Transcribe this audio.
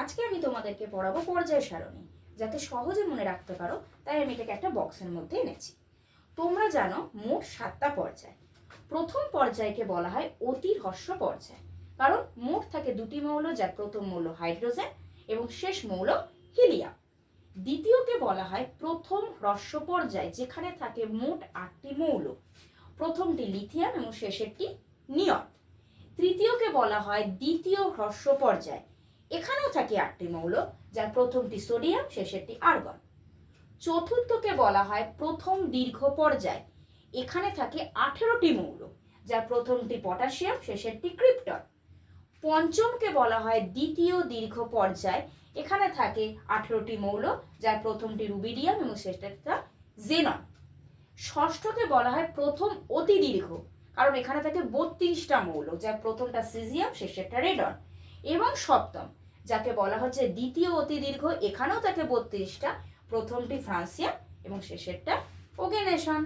আজকে আমি তোমাদেরকে পড়াবো পর্যায় সারণী। যাতে সহজে মনে রাখতে পারো, তাই আমি এটাকে একটা বক্সের মধ্যে এনেছি। তোমরা জানো মোট সাতটা পর্যায়। প্রথম পর্যায়কে বলা হয় অতি হ্রস্ব পর্যায়। কারণ মোট থাকে দুটি মৌল, যার প্রথম মৌল হাইড্রোজেন এবং শেষ মৌল হিলিয়াম। দ্বিতীয়কে বলা হয় প্রথম হ্রস্ব পর্যায়, যেখানে থাকে মোট আটটি মৌল। প্রথমটি লিথিয়াম এবং শেষেরটি নিয়ন। তৃতীয়কে বলা হয় দ্বিতীয় হ্রস্ব পর্যায়। এখানেও থাকে আটটি মৌল, যার প্রথমটি সোডিয়াম, শেষেরটি আর্গন। চতুর্থকে বলা হয় প্রথম দীর্ঘ পর্যায়। এখানে থাকে আঠেরোটি মৌল, যার প্রথমটি পটাশিয়াম, শেষেরটি ক্রিপ্টন। পঞ্চমকে বলা হয় দ্বিতীয় দীর্ঘ পর্যায়। এখানে থাকে আঠেরোটি মৌল, যার প্রথমটি রুবিডিয়াম এবং শেষেরটা জেনন। ষষ্ঠকে বলা হয় প্রথম অতি দীর্ঘ, কারণ এখানে থাকে বত্রিশটা মৌল, যার প্রথমটা সিজিয়াম, শেষেরটা রেডন। এবং সপ্তম, যাকে বলা হচ্ছে দ্বিতীয় অতি দীর্ঘ, এখানেও তাকে বত্রিশটা, প্রথমটি ফ্রান্সিয়া এবং শেষেরটা ওগেনেশন